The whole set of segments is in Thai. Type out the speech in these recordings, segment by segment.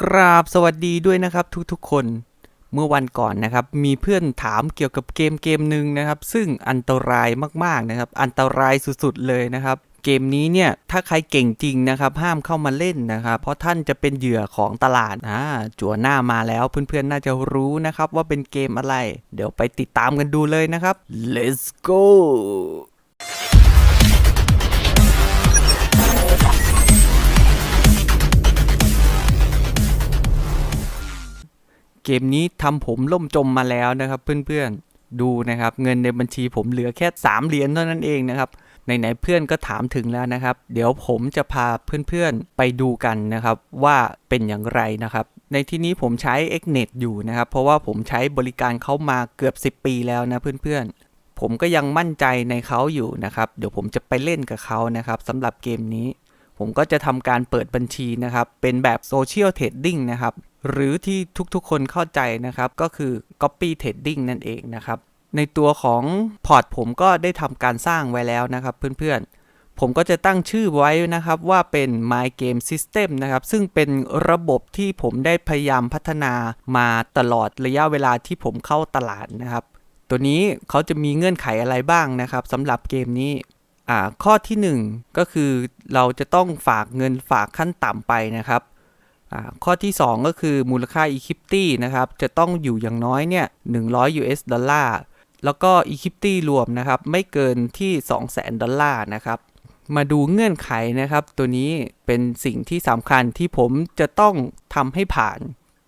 กราบสวัสดีด้วยนะครับทุกๆคนเมื่อวันก่อนนะครับมีเพื่อนถามเกี่ยวกับเกมเกมหนึ่งนะครับ ซึ่งอันตรายมากๆนะครับ อันตรายสุดๆเลยนะครับ เกมนี้เนี่ยถ้าใครเก่งจริงนะครับ ห้ามเข้ามาเล่นนะครับ เพราะท่านจะเป็นเหยื่อของตลาดอ่าจั่วหน้ามาแล้วเพื่อนๆน่าจะรู้นะครับว่าเป็นเกมอะไร เดี๋ยวไปติดตามกันดูเลยนะครับ let's go เกมนี้ทำผมล่มจมมาแล้วนะครับ เพื่อนๆดูนะครับ เงินในบัญชีผมเหลือแค่ 3 เหรียญเท่านั้นเองนะครับไหนๆเพื่อนก็ถามถึงแล้วนะครับ เดี๋ยวผมจะพาเพื่อนๆไปดูกันนะครับว่าเป็นอย่างไรนะครับ ในที่นี้ผมใช้ Xnet อยู่นะครับ เพราะว่าผมใช้บริการเขามาเกือบ 10 ปีแล้วนะเพื่อนๆ ผมก็ยังมั่นใจในเขาอยู่นะครับ เดี๋ยวผมจะไปเล่นกับเขานะครับสำหรับเกมนี้ ผมก็จะทำการเปิดบัญชีนะครับ เป็นแบบโซเชียลเทรดดิ้งนะครับ หรือที่ทุกๆคนเข้าใจนะครับ ก็คือ Copy Trading นั่นเองนะครับ ในตัวของพอร์ตผมก็ได้ทำการสร้างไว้แล้วนะครับเพื่อนๆ ผมก็จะตั้งชื่อไว้นะครับว่าเป็น My Game System นะครับ ซึ่งเป็นระบบที่ผมได้พยายามพัฒนามาตลอดระยะเวลาที่ผมเข้าตลาดนะครับ ตัวนี้เขาจะมีเงื่อนไขอะไรบ้างนะครับสำหรับเกมนี้ อ่าข้อที่ 1 ก็คือเราจะต้องฝากเงินฝากขั้นต่ำไปนะครับอ่าข้อที่ 2 ก็คือมูลค่า Equity นะครับ จะต้องอยู่อย่างน้อยเนี่ย100 US ดอลลาร์แล้วก็ Equity รวมนะครับ ไม่เกินที่ 200,000 ดอลลาร์นะครับ มาดูเงื่อนไขนะครับ ตัวนี้เป็นสิ่งที่สำคัญที่ผมจะต้องทำให้ผ่าน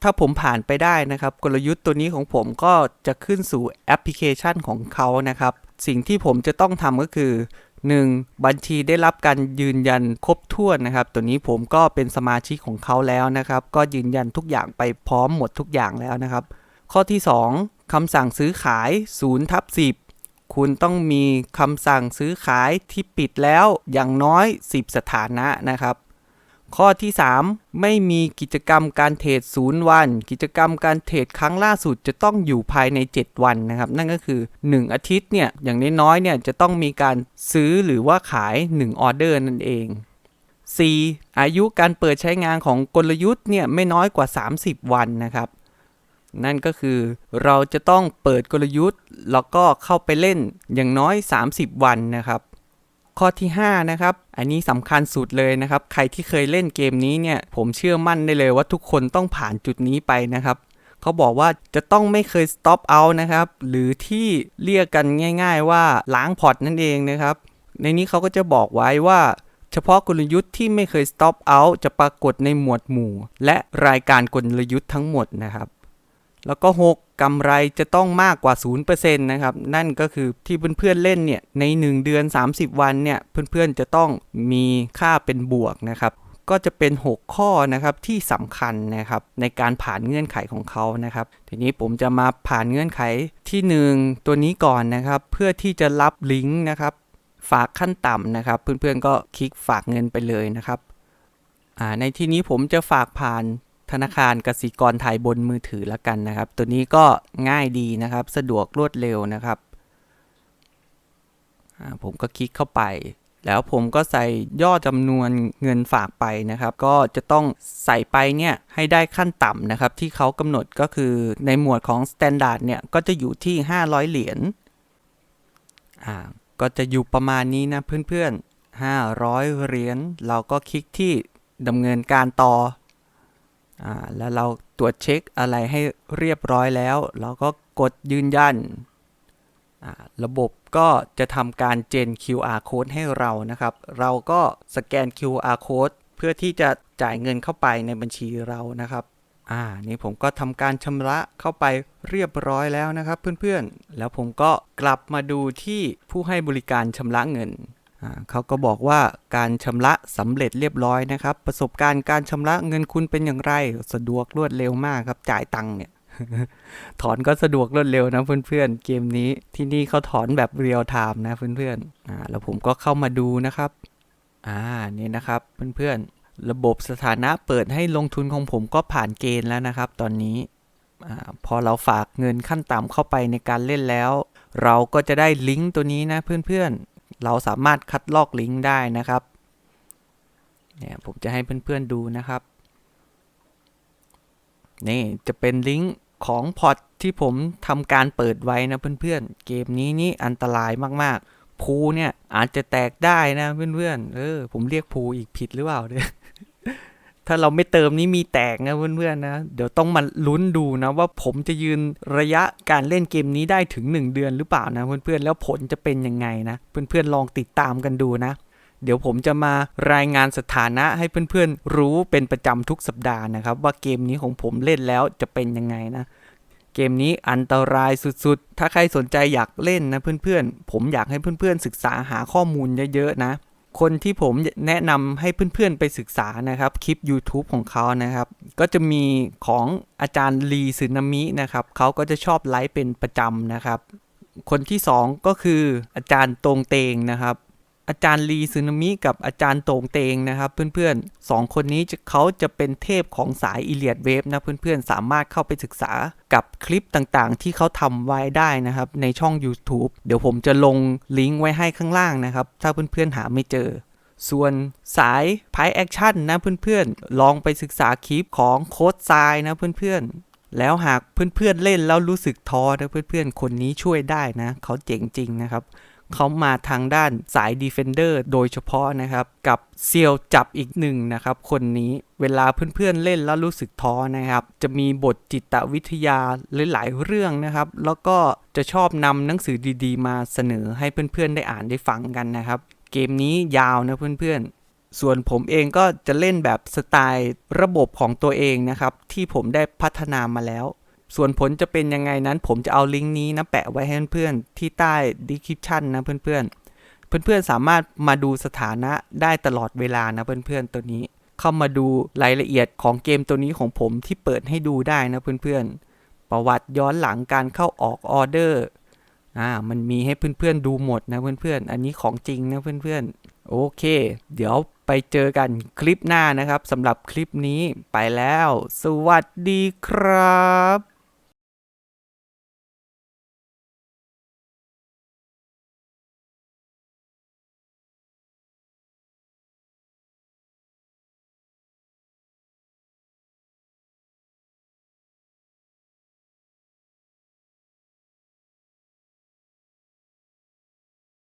ถ้าผมผ่านไปได้นะครับ กลยุทธ์ตัวนี้ของผมก็จะขึ้นสู่แอปพลิเคชันของเขานะครับ สิ่งที่ผมจะต้องทำก็คือ 1. บัญชีได้รับการยืนยันครบถ้วนนะครับ ตัวนี้ผมก็เป็นสมาชิกของเขาแล้วนะครับ ก็ยืนยันทุกอย่างไปพร้อมหมดทุกอย่างแล้วนะครับ ข้อที่ 2คำสั่งซื้อขาย0ทับ10 คุณต้องมีคำสั่งซื้อขายที่ปิดแล้วอย่างน้อย 10 สถานะนะครับ ข้อที่ 3 ไม่มีกิจกรรมการเทรดศูนย์วัน กิจกรรมการเทรดครั้งล่าสุดจะต้องอยู่ภายใน 7 วันนะครับ นั่นก็คือ 1 อาทิตย์เนี่ยอย่างน้อยๆเนี่ยจะต้องมีการซื้อหรือว่าขาย 1 ออเดอร์นั่นเอง 4. อายุการเปิดใช้งานของกลยุทธ์เนี่ยไม่น้อยกว่า 30 วันนะครับ นั่นก็คือเราจะต้องเปิดกลยุทธ์แล้วก็เข้าไปเล่นอย่างน้อย 30 วันนะครับ ข้อที่ 5 นะครับ อันนี้สำคัญสุดเลยนะครับ ใครที่เคยเล่นเกมนี้เนี่ย ผมเชื่อมั่นได้เลยว่าทุกคนต้องผ่านจุดนี้ไปนะครับเขาบอกว่าจะต้องไม่เคย stop out นะครับ หรือที่เรียกกันง่าย ๆ ว่าล้างพอร์ตนั่นเองนะครับ ในนี้เขาก็จะบอกไว้ว่า เฉพาะกลยุทธ์ที่ไม่เคย stop out จะปรากฏในหมวดหมู่ และรายการกลยุทธ์ทั้งหมดนะครับ แล้วก็ 6กำไรจะต้องมากกว่า 0%นะครับ นั่นก็คือที่เพื่อนๆเล่นเนี่ย ใน 1 เดือน 30 วันเนี่ย เพื่อนๆจะต้องมีค่าเป็นบวกนะครับ ก็จะเป็น 6 ข้อนะครับที่สำคัญนะครับในการผ่านเงื่อนไขของเขานะครับ ทีนี้ผมจะมาผ่านเงื่อนไขที่ 1 ตัวนี้ก่อนนะครับ เพื่อที่จะรับลิงก์นะครับ ฝากขั้นต่ำนะครับ เพื่อนๆก็คลิกฝากเงินไปเลยนะครับในที่นี้ผมจะฝากผ่าน ธนาคารกสิกรไทยบนมือถือล้วกันนะครับ ตัวนี้ก็ง่ายดีนะครับ สะดวกรวดเร็วนะครับผมก็คลิกเข้าไป แล้วผมก็ใส่ย่อจำนวนเงินฝากไปนะครับ ก็จะต้องใส่ไปเนี่ยให้ได้ขั้นต่ำนะครับ ที่เขากำหนดก็คือในหมวดของ Standard เนี่ย ก็จะอยู่ที่ 500 เหรียญอ่าก็จะอยู่ประมาณนี้นะเพื่อนๆ 500 เหรียญเราก็คลิกที่ดำเนินการต่อ อ่าแล้วเราตรวจเช็คอะไรให้เรียบร้อยแล้ว เราก็กดยืนยันอ่าระบบก็จะทำการเจน QR code ให้เรานะครับ เราก็สแกน QR code เพื่อที่จะจ่ายเงินเข้าไปในบัญชีเรานะครับอ่านี่ผมก็ทำการชำระเข้าไปเรียบร้อยแล้วนะครับเพื่อนๆ แล้วผมก็กลับมาดูที่ผู้ให้บริการชำระเงิน เขาก็บอกว่าการชำระสำเร็จเรียบร้อยนะครับ ประสบการณ์การชำระเงินคุณเป็นอย่างไร สะดวกรวดเร็วมากครับ จ่ายตังค์เนี่ย ถอนก็สะดวกรวดเร็วนะเพื่อนๆ เกมนี้ที่นี่เขาถอนแบบเรียลไทม์นะเพื่อนๆอ่าแล้วผมก็เข้ามาดูนะครับ อ่านี่นะครับเพื่อนๆ ระบบสถานะเปิดให้ลงทุนของผมก็ผ่านเกณฑ์แล้วนะครับ ตอนนี้อพอเราฝากเงินขั้นต่ำเข้าไปในการเล่นแล้ว เราก็จะได้ลิงก์ตัวนี้นะเพื่อนๆ เราสามารถคัดลอกลิงก์ได้นะครับเนี่ยผมจะให้เพื่อนๆดูนะครับ นี่จะเป็นลิงก์ของพอร์ตที่ผมทำการเปิดไว้นะเพื่อนๆ เกมนี้นี่อันตรายมากๆภูเนี่ยอาจจะแตกได้นะเพื่อนๆ เออผมเรียกภูอีกผิดหรือเปล่าเนี่ย ถ้าเราไม่เติมนี่มีแตกนะเพื่อนๆนะ เดี๋ยวต้องมาลุ้นดูนะว่าผมจะยืนระยะการเล่นเกมนี้ได้ถึง 1 เดือนหรือเปล่านะเพื่อนๆแล้วผลจะเป็นยังไงนะเพื่อนๆลองติดตามกันดูนะ เดี๋ยวผมจะมารายงานสถานะให้เพื่อนๆรู้เป็นประจำทุกสัปดาห์นะครับ ว่าเกมนี้ของผมเล่นแล้วจะเป็นยังไงนะเกมนี้อันตรายสุดๆ ถ้าใครสนใจอยากเล่นนะเพื่อนๆ ผมอยากให้เพื่อนๆ ศึกษาหาข้อมูลเยอะๆ นะ คนที่ผมแนะนำให้เพื่อนๆไปศึกษานะครับ คลิป YouTube ของเขานะครับ ก็จะมีของอาจารย์ลีซึนามินะครับเขาก็จะชอบไลฟ์เป็นประจำนะครับ คนที่สองก็คืออาจารย์ตรงเตงนะครับ อาจารย์ลีซึนามิกับอาจารย์โตงเตงนะครับ เพื่อนๆสองคนนี้เขาจะเป็นเทพของสายอิเลียดเวฟนะเพื่อนๆ สามารถเข้าไปศึกษากับคลิปต่างๆ ที่เขาทำไว้ได้นะครับ ในช่อง YouTube เดี๋ยวผมจะลงลิงก์ไว้ให้ข้างล่างนะครับ ถ้าเพื่อนๆ หาไม่เจอ ส่วนสายพายแอคชั่นนะเพื่อนๆ ลองไปศึกษาคลิปของโค้ดทรายนะเพื่อนๆ แล้วหากเพื่อนๆเล่นแล้วรู้สึกท้อนะเพื่อนๆ คนนี้ช่วยได้นะ เขาเจ๋งจริงนะครับ เขามาทางด้านสาย Defender โดยเฉพาะนะครับกับเซียวจับอีกหนึ่งนะครับคนนี้เวลาเพื่อนๆเล่นแล้วรู้สึกท้อนะครับ จะมีบทจิตวิทยาหลายๆเรื่องนะครับ แล้วก็จะชอบนำหนังสือดีๆ มาเสนอให้เพื่อนๆได้อ่านได้ฟังกันนะครับ เกมนี้ยาวนะเพื่อนๆส่วนผมเองก็จะเล่นแบบสไตล์ระบบของตัวเองนะครับ ที่ผมได้พัฒนามาแล้ว ส่วนผลจะเป็นยังไงนั้น ผมจะเอาลิงก์นี้นะแปะไว้ให้เพื่อนๆที่ใต้ description นะเพื่อนๆ เพื่อนๆสามารถมาดูสถานะได้ตลอดเวลานะเพื่อนๆตัวนี้ เข้ามาดูรายละเอียดของเกมตัวนี้ของผมที่เปิดให้ดูได้นะเพื่อนๆ ประวัติย้อนหลังการเข้าออกออเดอร์อ่ามันมีให้เพื่อนๆดูหมดนะเพื่อนๆ อันนี้ของจริงนะเพื่อนๆ โอเค เดี๋ยวไปเจอกันคลิปหน้านะครับสำหรับคลิปนี้ไปแล้ว สวัสดีครับ